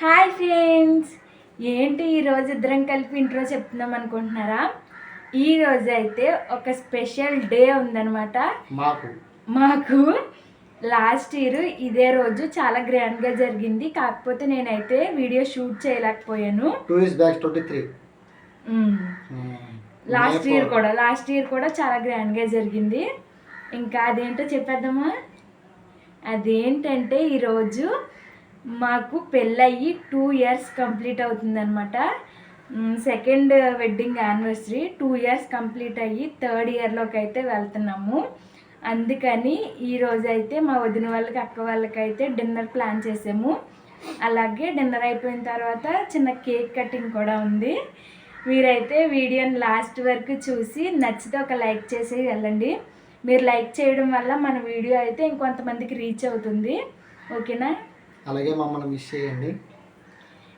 Hi friends. ఏంటి ఈరోజు ఇద్దరం కలిపి ఇంట్రో చెప్తున్నాం అనుకుంటున్నారా? ఈ రోజు అయితే ఒక స్పెషల్ డే ఉందన్నమాట. మాకు. మాకు లాస్ట్ ఇయర్ ఇదే రోజు చాలా గ్రాండ్గా జరిగింది. కాకపోతే నేనైతే వీడియో షూట్ చేయలేకపోయాను. Two years back twenty three. Last year కూడా లాస్ట్ ఇయర్ కూడా చాలా గ్రాండ్గా జరిగింది. ఇంకా అదేంటో చెప్పేద్దామా? అదేంటంటే ఈరోజు మాకు పెళ్ళయ్యి టూ ఇయర్స్ కంప్లీట్ అవుతుందన్నమాట. Second wedding anniversary two years complete అయ్యి థర్డ్ ఇయర్లోకి అయితే వెళ్తున్నాము. అందుకని ఈరోజైతే అయితే మా వదిన వాళ్ళకి అక్క వాళ్ళకైతే డిన్నర్ ప్లాన్ చేసాము. అలాగే డిన్నర్ అయిపోయిన తర్వాత చిన్న కేక్ కటింగ్ కూడా ఉంది. మీరైతే వీడియోని లాస్ట్ వరకు చూసి నచ్చితే ఒక లైక్ చేసి వెళ్ళండి. మీరు లైక్ చేయడం వల్ల మన వీడియో అయితే ఇంకొంతమందికి రీచ్ అవుతుంది. ఓకేనా? అలాగే మమ్మల్ని విష్ చేయండి.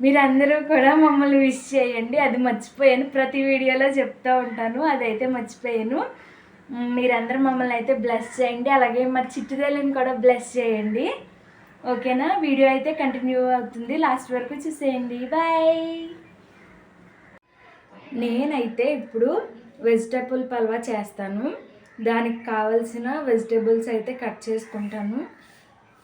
మీరందరూ కూడా మమ్మల్ని విష్ చేయండి. అది మర్చిపోయాను. ప్రతి వీడియోలో చెప్తూ ఉంటాను. అదైతే మర్చిపోయాను. మీరందరూ మమ్మల్ని అయితే బ్లెస్ చేయండి. అలాగే మా చిట్టుదేళ్ళని కూడా బ్లెస్ చేయండి. ఓకేనా? వీడియో అయితే కంటిన్యూ అవుతుంది. లాస్ట్ వరకు చూసేయండి. బాయ్ నేనైతే ఇప్పుడు వెజిటబుల్ పల్వా చేస్తాను. దానికి కావలసిన వెజిటబుల్స్ అయితే కట్ చేసుకుంటాను.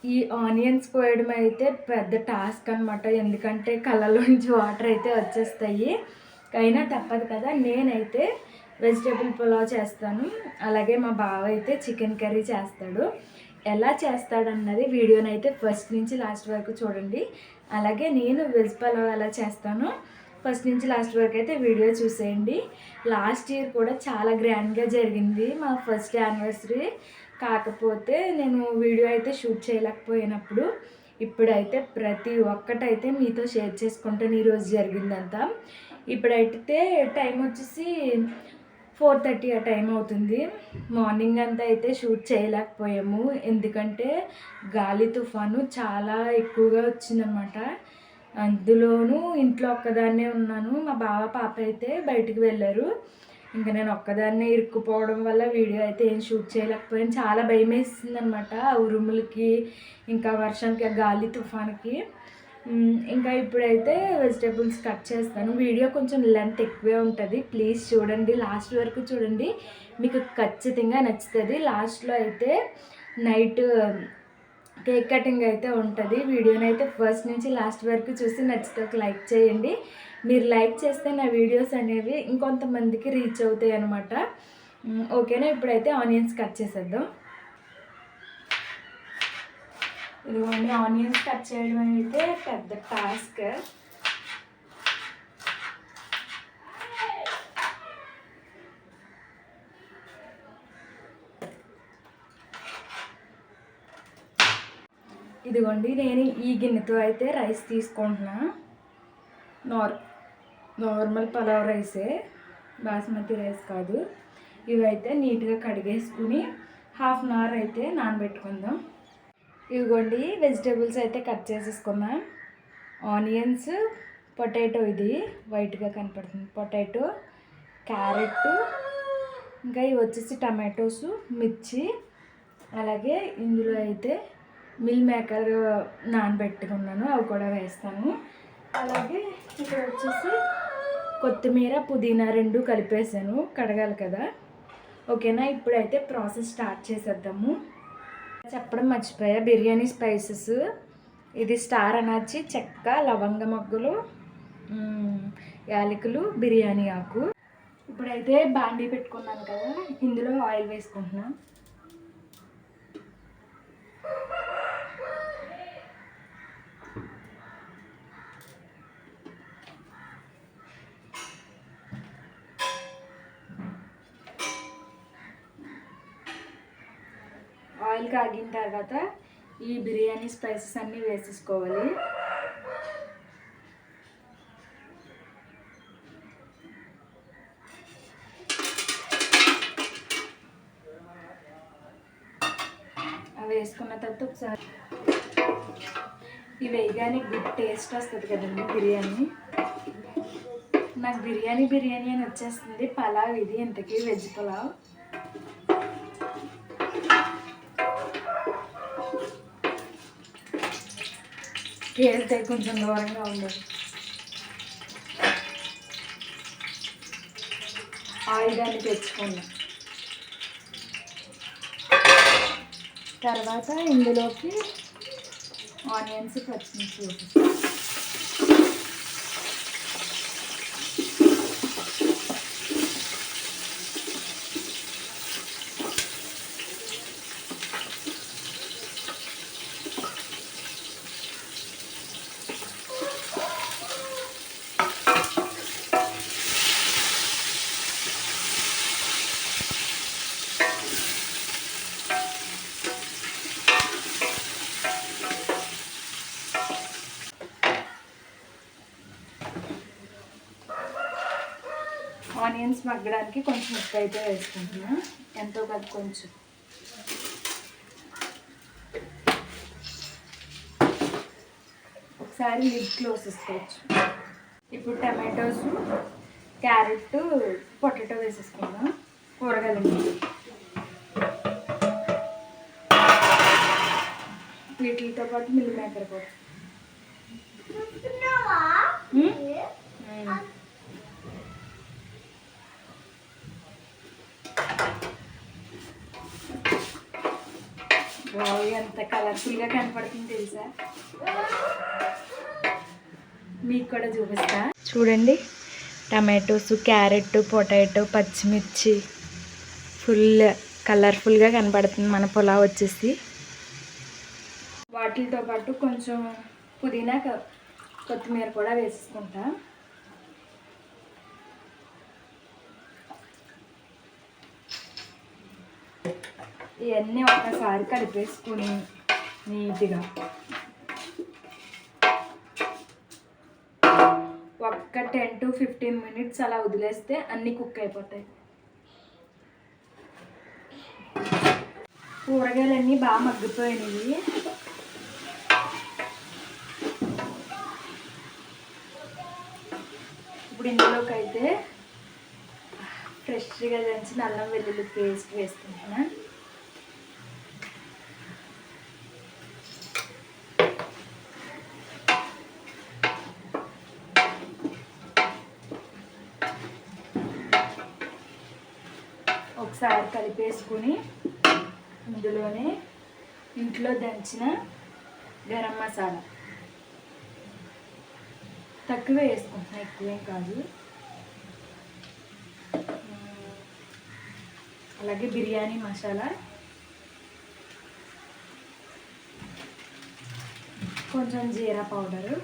ఈ ఆనియన్స్ కోయడం అయితే పెద్ద టాస్క్ అనమాట ఎందుకంటే కళ్ళలోంచి వాటర్ అయితే వచ్చేస్తాయి. అయినా తప్పదు కదా. నేనైతే వెజిటేబుల్ పులావ్ చేస్తాను. అలాగే మా బావ అయితే చికెన్ కర్రీ చేస్తాడు. ఎలా చేస్తాడన్నది వీడియోనైతే ఫస్ట్ నుంచి లాస్ట్ వరకు చూడండి. అలాగే నేను వెజ్ పులావ్ ఎలా చేస్తాను? ఫస్ట్ నుంచి లాస్ట్ వరకు అయితే వీడియో చూసేయండి. లాస్ట్ ఇయర్ కూడా చాలా గ్రాండ్గా జరిగింది మా ఫస్ట్ యానివర్సరీ. కాకపోతే నేను వీడియో అయితే షూట్ చేయలేకపోయినప్పుడు ఇప్పుడైతే ప్రతి ఒక్కటైతే మీతో షేర్ చేసుకుంటాను ఈరోజు జరిగిందంతా. ఇప్పుడైతే టైం వచ్చేసి ఫోర్ థర్టీ ఆ టైం అవుతుంది. మార్నింగ్ అంతా అయితే షూట్ చేయలేకపోయాము. ఎందుకంటే గాలి తుఫాను చాలా ఎక్కువగా వచ్చిందనమాట అందులోనూ ఇంట్లో ఒక్కదాన్నే ఉన్నాను. మా బావ పాప అయితే బయటికి వెళ్ళారు. ఇంకా నేను ఒక్కదాన్నే ఇరుక్కుపోవడం వల్ల వీడియో అయితే ఏం షూట్ చేయలేకపోయాను. చాలా భయం వేసింది అనమాట ఉరుములకి ఇంకా వర్షానికి గాలి తుఫాన్కి. ఇంకా ఇప్పుడైతే వెజిటేబుల్స్ కట్ చేస్తాను. వీడియో కొంచెం లెంత్ ఎక్కువే ఉంటుంది. ప్లీజ్ చూడండి. లాస్ట్ వరకు చూడండి. మీకు ఖచ్చితంగా నచ్చుతుంది. లాస్ట్లో అయితే నైట్ కేక్ కటింగ్ అయితే ఉంటుంది. వీడియోని అయితే ఫస్ట్ నుంచి లాస్ట్ వరకు చూసి నచ్చితే ఒక లైక్ చేయండి. మీరు లైక్ చేస్తే నా వీడియోస్ అనేవి ఇంకొంతమందికి రీచ్ అవుతాయి అనమాట ఓకేనా? ఇప్పుడైతే ఆనియన్స్ కట్ చేసేద్దాం. ఇదిగోండి ఆనియన్స్ కట్ చేయడం అయితే పెద్ద టాస్క్. ఇదిగోండి నేను ఈ గిన్నెతో అయితే రైస్ తీసుకుంటున్నా. నార్ నార్మల్ పలావ్ రైసే బాస్మతి రైస్ కాదు. ఇవైతే నీట్గా కడిగేసుకుని హాఫ్ అన్ అవర్ అయితే నానబెట్టుకుందాం. ఇదిగోండి వెజిటేబుల్స్ అయితే కట్ చేసేసుకున్నా. ఆనియన్స్ పొటాటో ఇది వైట్గా కనపడుతుంది. పొటాటో క్యారెట్ ఇంకా ఇవి వచ్చేసి టమాటోస్ మిర్చి అలాగే ఇందులో అయితే మిల్ మేకర్ నానబెట్టుకున్నాను అవి కూడా వేస్తాను. అలాగే ఇక్కడ వచ్చేసి కొత్తిమీర పుదీనా రెండు కలిపేసాను కడగాలి కదా. ఓకేనా? ఇప్పుడైతే ప్రాసెస్ స్టార్ట్ చేసేద్దాము. చెప్పడం మర్చిపోయా బిర్యానీ స్పైసెస్. ఇది స్టార్ అనర్చి చెక్క లవంగ మొగ్గలు యాలకులు బిర్యానీ ఆకు. ఇప్పుడైతే బాండీ పెట్టుకున్నాను కదా ఇందులో ఆయిల్ వేసుకుంటున్నాను. కాగిన తర్వాత ఈ బిర్యానీ స్పైసెస్ అన్నీ వేసేసుకోవాలి. అవి వేసుకున్న తర్వాత ఒకసారి ఇవి వేయగానే గుడ్ టేస్ట్ వస్తుంది కదండి బిర్యానీ. నాకు బిర్యానీ బిర్యానీ అని వచ్చేస్తుంది పలావ్ ఇది ఇంతకీ వెజ్ పలావ్. పేలితే కొంచెం దూరంగా ఉండదు. ఆయిల్ కానీ తెచ్చుకున్నాం. తర్వాత ఇందులోకి ఆనియన్స్ పచ్చిమిర్చి వేసేస్తాం ఆనియన్స్ మగ్గడానికి కొంచెం ఉప్పు అయితే వేసుకుంటున్నా. ఎంతో కాదు కొంచెం. ఒకసారి లిడ్ క్లోజ్ చేసుకోవచ్చు. ఇప్పుడు టమాటోస్ క్యారెట్ పొటాటో వేసేసుకుందాం. కూరగాయలు. వీటితో పాటు మిల్ మేకర్ కూడా. వావ్ ఎంత కలర్ఫుల్గా కనపడుతుంది తెలుసా? మీకు కూడా చూపిస్తా. చూడండి. టమాటోస్ క్యారెట్ పొటాటో పచ్చిమిర్చి. ఫుల్ కలర్ఫుల్గా కనపడుతుంది మన పులావ్ వచ్చేసి. వాటితో పాటు కొంచెం పుదీనా కొత్తిమీర కూడా వేసేసుకుంటా. ఇవన్నీ ఒక్కసారి కలిపేసుకుని నీట్గా. ఒక్క టెన్ టు ఫిఫ్టీన్ మినిట్స్ అలా వదిలేస్తే అన్నీ కుక్ అయిపోతాయి. కూరగాయలన్నీ బాగా మగ్గిపోయినాయి ఇప్పుడు ఇందులోకి అయితే ఫ్రెష్గా దంచిన అల్లం వెల్లుల్లి పేస్ట్ వేసుకుంటున్నాను. ఒకసారి కలిపేసుకుని ఇందులోనే ఇంట్లో దంచిన గరం మసాలా. తక్కువే వేసుకుంటున్నా ఎక్కువేం కాదు. అలాగే బిర్యానీ మసాలా. కొంచెం జీరా పౌడరు.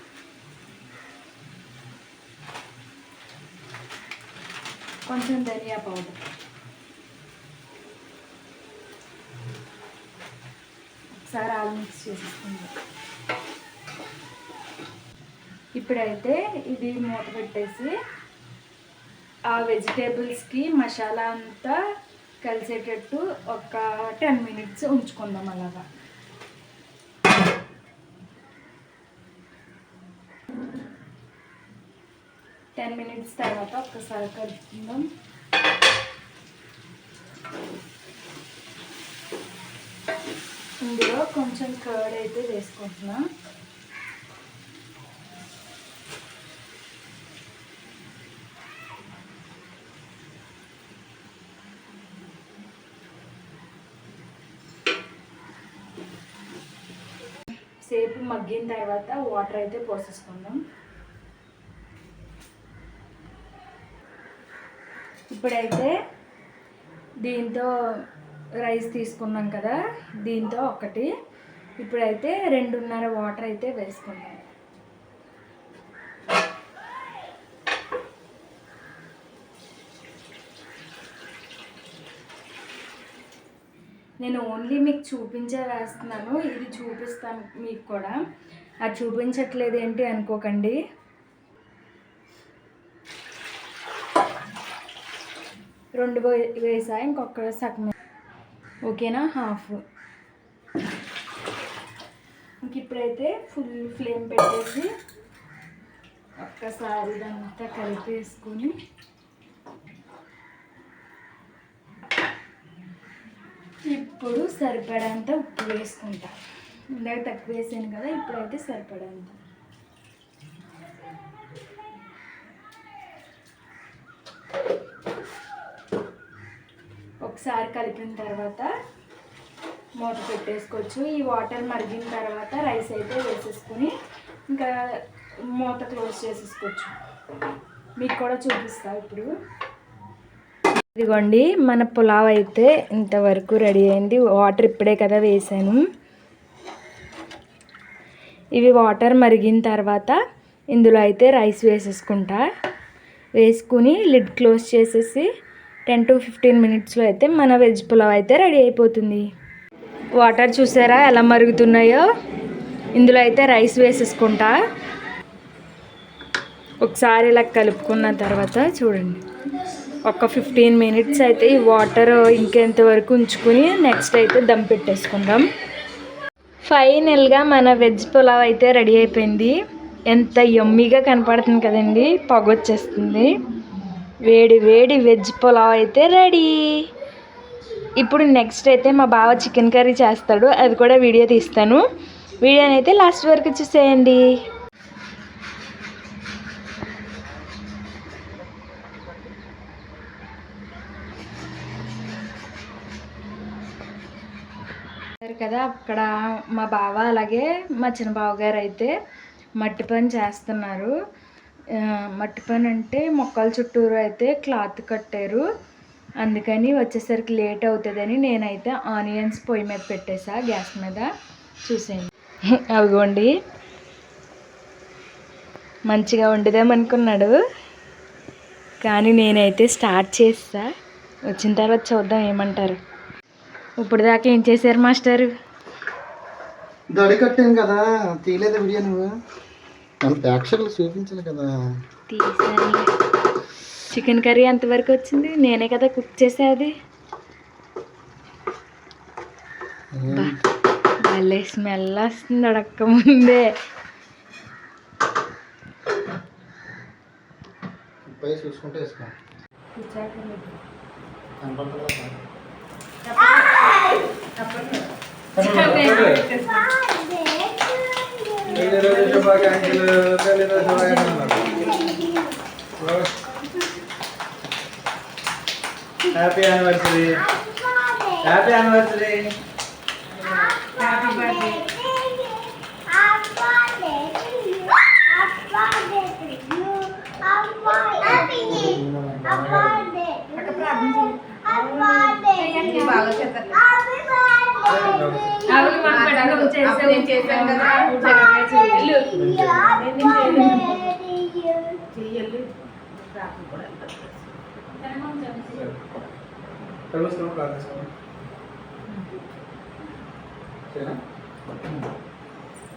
కొంచెం ధనియా పౌడర్. ఒకసారి ఆలు మిక్స్ చేసేసుకుందాం ఇప్పుడైతే ఇది మూత పెట్టేసి ఆ వెజిటేబుల్స్కి మసాలా అంతా కలిసేటట్టు ఒక టెన్ మినిట్స్ ఉంచుకుందాం అలాగా. టెన్ మినిట్స్ తర్వాత ఒక్కసారి కలుపుకుందాం ఇందులో కొంచెం కర్డ్ అయితే వేసుకుంటున్నా. సేపు మగ్గిన తర్వాత వాటర్ అయితే పోసేసుకుందాం. ఇప్పుడైతే దీంతో రైస్ తీసుకున్నాం కదా దీంతో ఒకటి. ఇప్పుడైతే రెండున్నర వాటర్ అయితే వేసుకున్నాం నేను ఓన్లీ మీకు చూపించే వేస్తున్నాను ఇది చూపిస్తాను మీకు కూడా. అది చూపించట్లేదు ఏంటి అనుకోకండి. రెండు వే- వేసా ఇంకొక సగం ఓకేనా? హాఫ్. ఇంక ఇప్పుడైతే ఫుల్ ఫ్లేమ్ పెట్టేసి ఒక్కసారి ఇదంతా కలిపేసుకొని ఇప్పుడు సరిపడంత ఉప్పు వేసుకుంటా. ఇందాక తక్కువ వేసాను కదా ఇప్పుడైతే సరిపడంత. ఒకసారి కలిపిన తర్వాత మూత పెట్టేసుకోవచ్చు. ఈ వాటర్ మరిగిన తర్వాత రైస్ అయితే వేసేసుకుని ఇంకా మూత క్లోజ్ చేసేసుకోవచ్చు. మీకు కూడా చూపిస్తా ఇప్పుడు. ఇదిగోండి మన పులావ్ అయితే ఇంతవరకు రెడీ అయింది. వాటర్ ఇప్పుడే కదా వేసాను. ఇవి వాటర్ మరిగిన తర్వాత ఇందులో అయితే రైస్ వేసేసుకుంటా. వేసుకుని లిడ్ క్లోజ్ చేసేసి టెన్ టు ఫిఫ్టీన్ మినిట్స్లో అయితే మన వెజ్ పులావ్ అయితే రెడీ అయిపోతుంది. వాటర్ చూసారా ఎలా మరుగుతున్నాయో? ఇందులో అయితే రైస్ వేసేసుకుంటా. ఒకసారి ఇలా కలుపుకున్న తర్వాత చూడండి. ఒక ఫిఫ్టీన్ మినిట్స్ అయితే ఈ వాటర్ ఇంకెంత వరకు ఉంచుకుని నెక్స్ట్ అయితే దమ్ పెట్టేసుకుందాం. ఫైనల్గా మన వెజ్ పులావ్ అయితే రెడీ అయిపోయింది. ఎంత యమ్మీగా కనపడుతుంది కదండి. పొగ వచ్చేస్తుంది. వేడి వేడి వెజ్ పులావ్ అయితే రెడీ. ఇప్పుడు నెక్స్ట్ అయితే మా బావ చికెన్ కర్రీ చేస్తాడు. అది కూడా వీడియో తీస్తాను. వీడియోని అయితే లాస్ట్ వరకు చూసేయండి. కదా అక్కడ మా బావ అలాగే మా చిన్న బావగారు అయితే మట్టి పని చేస్తున్నారు. మట్టి పని అంటే మొక్కల చుట్టూరు అయితే క్లాత్ కట్టారు. అందుకని వచ్చేసరికి లేట్ అవుతుందని నేనైతే ఆనియన్స్ పొయ్యి మీద పెట్టేసా గ్యాస్ మీద చూసేయండి. అవిగోండి. మంచిగా వండుదామనుకున్నాడు కానీ నేనైతే స్టార్ట్ చేస్తా. వచ్చిన తర్వాత చూద్దాం ఏమంటారు. ఇప్పుడు దాకా ఏం చేశారు మాస్టర్? దడి కట్టాను కదా తీయలేదు వీడియో నువ్వు? మన ప్రేక్షకులు చూపించాలి కదా. తీసాను. చికెన్ కర్రీ ఎంతవరకు వచ్చింది? నేనే కదా కుక్ చేసేది? భలే స్మెల్ వస్తుంది అడక్క ముందే. చూసుకుంటే వేసుకో. కనపడుతుందా? హ్యాపీ యానివర్సరీ హ్యాపీ యానివర్సరీ అవును, మాకు పెట్టడం చేసావు. కలుస్తున్నాం ప్రార్థిస్తున్నాం సరేనా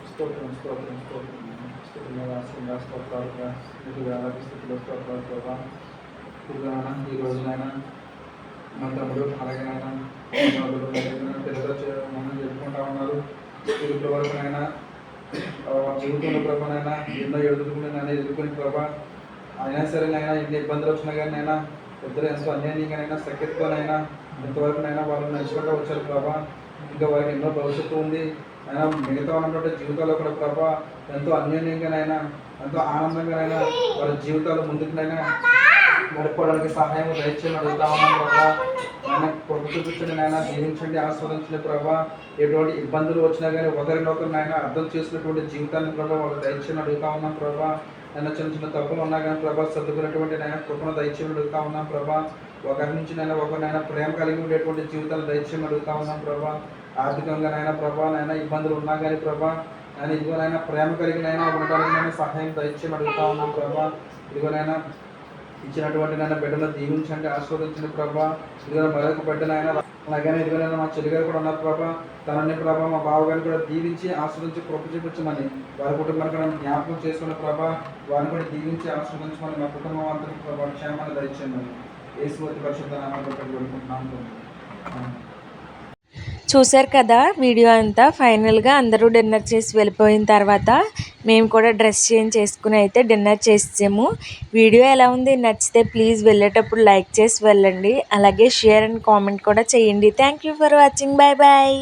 స్తోత్రం స్తోత్రం స్తోత్రం రాష్ట్రంగా స్తోత్రాలుగా స్థితిగా స్థితిలో స్తోత్రాలు ప్రభా ఇదిగోనైనా మన తమ్ముడు అలాగే పిల్లలు మనం చెప్పుకుంటా ఉన్నారు. ఇప్పటి వరకునైనా జీవితంలో ప్రభానైనా ఎన్నో ఎదుర్కొని నన్ను ఎదుర్కొని ప్రభా అయినా సరే నైనా ఎన్ని ఇబ్బందులు వచ్చినా కానీ నైనా ఇద్దరు ఎంతో అన్యాయంగానైనా సఖ్యతతోనైనా ఇంతవరకునైనా వాళ్ళు నడుచుకుంటూ వచ్చారు ప్రభా. ఇంకా వారికి ఎన్నో భవిష్యత్తు ఉంది. అయినా మిగతా ఉన్నటువంటి జీవితాల్లో కూడా ప్రభా ఎంతో అన్యోన్యంగానైనా ఎంతో ఆనందంగానైనా వారి జీవితాలు ముందుకునైనా గడుపుకోవడానికి సహాయం దయచేయని అడుగుతా ఉన్నాం ప్రభా ఆయన కృప చూపించండి నాయన జీవించండి ఆస్వాదించండి ప్రభా. ఎటువంటి ఇబ్బందులు వచ్చినా కానీ ఒకరినొకరు నాయన అర్థం చేసినటువంటి జీవితాన్ని ప్రభా వాళ్ళు దయచేయని అడుగుతా ఉన్నాం ప్రభా. నన్ను చిన్న చిన్న తప్పులు ఉన్నా కానీ ప్రభా సర్దుకున్నటువంటి నాయన కృపను దయచేయని అడుగుతా ఉన్నాం ప్రభా. ఒకరి నుంచి నైనా ఒకరినైనా ప్రేమ కలిగి ఉండేటువంటి జీవితాలు దయచేయని అడుగుతా ఉన్నాం ప్రభా. ఆర్థికంగానైనా ప్రభా నైనా ఇబ్బందులు ఉన్నా కానీ ప్రభా. నేను ఇదిగోనైనా ప్రేమ కలిగినైనా ఉండడానికి సహాయం దయచేయని అడుగుతా ఉన్నాం ప్రభా. ఇదిగోనైనా ఇచ్చినటువంటి నాయన బిడ్డను దీవించండి ఆశీర్వదించండి ప్రభా. ఇదిగో మరొక బిడ్డను ఆయన అలాగే ఇదిగో మా చెల్లి గారు కూడా ఉన్నారు ప్రభా. తనని ప్రభా మా బావగారిని కూడా దీవించి ఆస్వాదించి కృప చూపించమని వారి కుటుంబానికి జ్ఞాపకం చేసుకున్న ప్రభా వారిని కూడా దీవించి ఆస్వాదించమని మా కుటుంబం అంతా ప్రభా క్షేమాన్ని దయచేయమని ఏసుమతి పరిశుద్ధ నామాలు పెట్టుకుంటున్నాం చూశారు కదా వీడియో అంతా ఫైనల్గా అందరూ డిన్నర్ చేసి వెళ్ళిపోయిన తర్వాత మేము కూడా డ్రెస్ చేంజ్ చేసుకుని అయితే డిన్నర్ చేసాము వీడియో ఎలా ఉంది? నచ్చితే ప్లీజ్ వెళ్ళేటప్పుడు లైక్ చేసి వెళ్ళండి. అలాగే షేర్ అండ్ కామెంట్ కూడా చేయండి. Thank you for watching. Bye bye